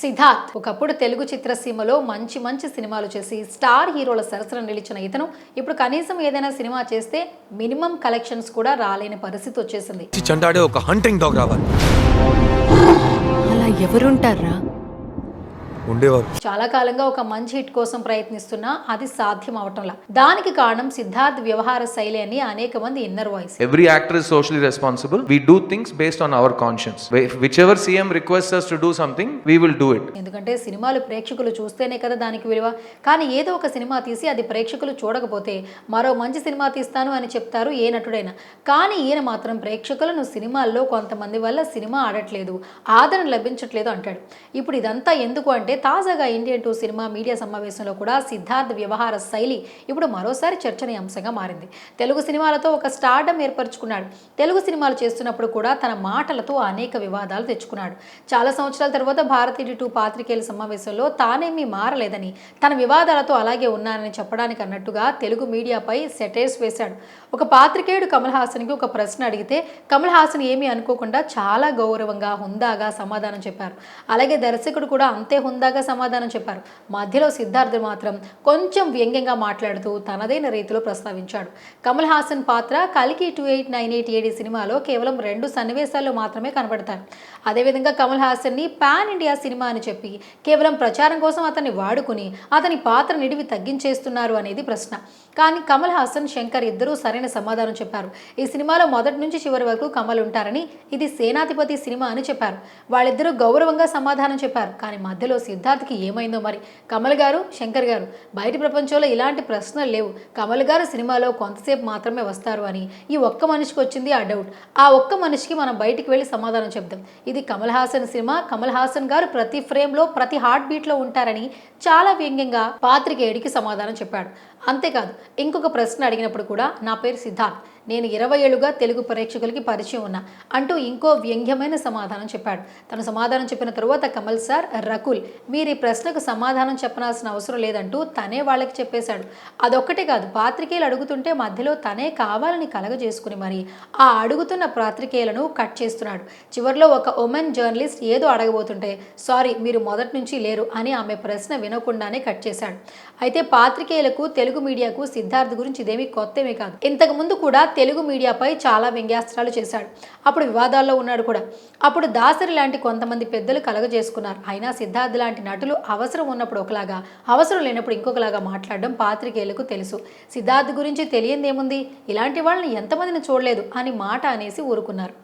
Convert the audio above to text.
సిద్ధార్థ్. ఒకప్పుడు తెలుగు చిత్రసీమలో మంచి మంచి సినిమాలు చేసి స్టార్ హీరోల సరసన నిలిచిన ఇతను ఇప్పుడు కనీసం ఏదైనా సినిమా చేస్తే మినిమం కలెక్షన్స్ కూడా రాలేని పరిస్థితి వచ్చేసింది. చండాడే ఒక హంటింగ్ డాగ్ రావాలి. అలా ఎవరుంటారా ఉండేవారు చాలా కాలంగా ఒక మంచి హిట్ కోసం ప్రయత్నిస్తున్నా అది సాధ్యం అవటంలా దానికి కారణం సిద్ధార్థ్ వ్యవహార శైలి అని అనేక మంది inner voice Every actor is socially responsible. We do things based on our conscience. Wh- Whichever CM requests us to do something, we will do it. ఎందుకంటే సినిమాలు ప్రేక్షకులు చూస్తేనే కదా దానికి విలువ కానీ ఏదో ఒక సినిమా తీసి అది ప్రేక్షకులు చూడకపోతే మరో మంచి సినిమా తీస్తాను అని చెప్తారు ఏ నటుడైనా కానీ ఈయన మాత్రం ప్రేక్షకులను సినిమాల్లో కొంతమంది వల్ల సినిమా ఆడట్లేదు ఆదరణ లభించట్లేదు అంటాడు ఇప్పుడు ఇదంతా ఎందుకు అంటే తాజాగా ఇండియన్ టూ సినిమా మీడియా సమావేశంలో కూడా సిద్ధార్థ్ వ్యవహార శైలి ఇప్పుడు మరోసారి చర్చనీయాంశంగా మారింది. తెలుగు సినిమాలతో ఒక స్టార్డమ్ ఏర్పరచుకున్నాడు. తెలుగు సినిమాలు చేస్తున్నప్పుడు కూడా తన మాటలతో అనేక వివాదాలు తెచ్చుకున్నాడు. చాలా సంవత్సరాల తర్వాత భారతీయ టూ పాత్రికేయుల సమావేశంలో తానేమీ మారలేదని తన వివాదాలతో అలాగే ఉన్నానని చెప్పడానికి అన్నట్టుగా తెలుగు మీడియాపై సెటైర్స్ వేశాడు. ఒక పాత్రికేయుడు కమల్ హాసన్కి ఒక ప్రశ్న అడిగితే కమల్ హాసన్ ఏమీ అనుకోకుండా చాలా గౌరవంగా హుందాగా సమాధానం చెప్పారు. అలాగే దర్శకుడు కూడా అంతే హుందాగా సమాధానం చెప్పారు. మధ్యలో సిద్ధార్థ్ మాత్రం కొంచెం వ్యంగ్యంగా మాట్లాడుతూ తనదైన రీతిలో ప్రస్తావించాడు. కమల్ హాసన్ పాత్ర కలికి two eight nine eight AD సినిమాలో కేవలం రెండు సన్నివేశాల్లో మాత్రమే కనబడతారు అదేవిధంగా కమల్ హాసన్ని పాన్ ఇండియా సినిమా అని చెప్పి కేవలం ప్రచారం కోసం అతన్ని వాడుకుని అతని పాత్ర నిడివి తగ్గించేస్తున్నారు అనేది ప్రశ్న. కానీ కమల్ హాసన్ శంకర్ ఇద్దరూ సరైన సమాధానం చెప్పారు. ఈ సినిమాలో మొదటి నుంచి చివరి వరకు కమల్ ఉంటారని ఇది సేనాధిపతి సినిమా అని చెప్పారు. వాళ్ళిద్దరూ గౌరవంగా సమాధానం చెప్పారు. కానీ మధ్యలో సిద్ధార్థ్కి ఏమైందో మరి? కమల్ గారు శంకర్ గారు బయట ప్రపంచంలో ఇలాంటి ప్రశ్నలు లేవు. కమల్ గారు సినిమాలో కొంతసేపు మాత్రమే వస్తారు అని ఈ ఒక్క మనిషికి వచ్చింది ఆ డౌట్ ఆ ఒక్క మనిషికి మనం బయటికి వెళ్ళి సమాధానం చెప్దాం. ఇది కమల్ హాసన్ సినిమా. కమల్ హాసన్ గారు ప్రతి ఫ్రేమ్లో ప్రతి హార్ట్ బీట్లో ఉంటారని చాలా వ్యంగ్యంగా పాత్రికేయుడికి సమాధానం చెప్పాడు. అంతేకాదు ఇంకొక ప్రశ్న అడిగినప్పుడు కూడా నా పేరు సిద్ధార్థ్. నేను ఇరవై ఏళ్ళుగా తెలుగు ప్రేక్షకులకి పరిచయం ఉన్నా. అంటూ ఇంకో వ్యంగ్యమైన సమాధానం చెప్పాడు. తను సమాధానం చెప్పిన తరువాత కమల్ సార్ రకుల్ మీరు ఈ ప్రశ్నకు సమాధానం చెప్పనాల్సిన అవసరం లేదంటూ తనే వాళ్ళకి చెప్పేశాడు. అదొక్కటే కాదు పాత్రికేయులు అడుగుతుంటే మధ్యలో తనే కావాలని కలగజేసుకుని మరి ఆ అడుగుతున్న పాత్రికేయులను కట్ చేస్తున్నాడు. చివరిలో ఒక ఉమెన్ జర్నలిస్ట్ ఏదో అడగబోతుంటే సారీ మీరు మొదటి నుంచి లేరు అని ఆమె ప్రశ్న వినకుండానే కట్ చేశాడు. అయితే పాత్రికేయులకు తెలుగు మీడియాకు సిద్ధార్థ్ గురించి ఇదేమీ కొత్తమే కాదు. ఇంతకు ముందు కూడా తెలుగు మీడియాపై చాలా వ్యంగ్యాస్త్రాలు చేశాడు. అప్పుడు వివాదాల్లో ఉన్నాడు కూడా. అప్పుడు దాసరి లాంటి కొంతమంది పెద్దలు కలగజేసుకున్నారు. అయినా సిద్ధార్థ్ లాంటి నటులు అవసరం ఉన్నప్పుడు ఒకలాగా అవసరం లేనప్పుడు ఇంకొకలాగా మాట్లాడడం పాత్రికేయులకు తెలుసు. సిద్ధార్థ్ గురించి తెలియందేముంది? ఇలాంటి వాళ్ళని ఎంతమందిని చూడలేదు అని మాట అనేసి ఊరుకున్నారు.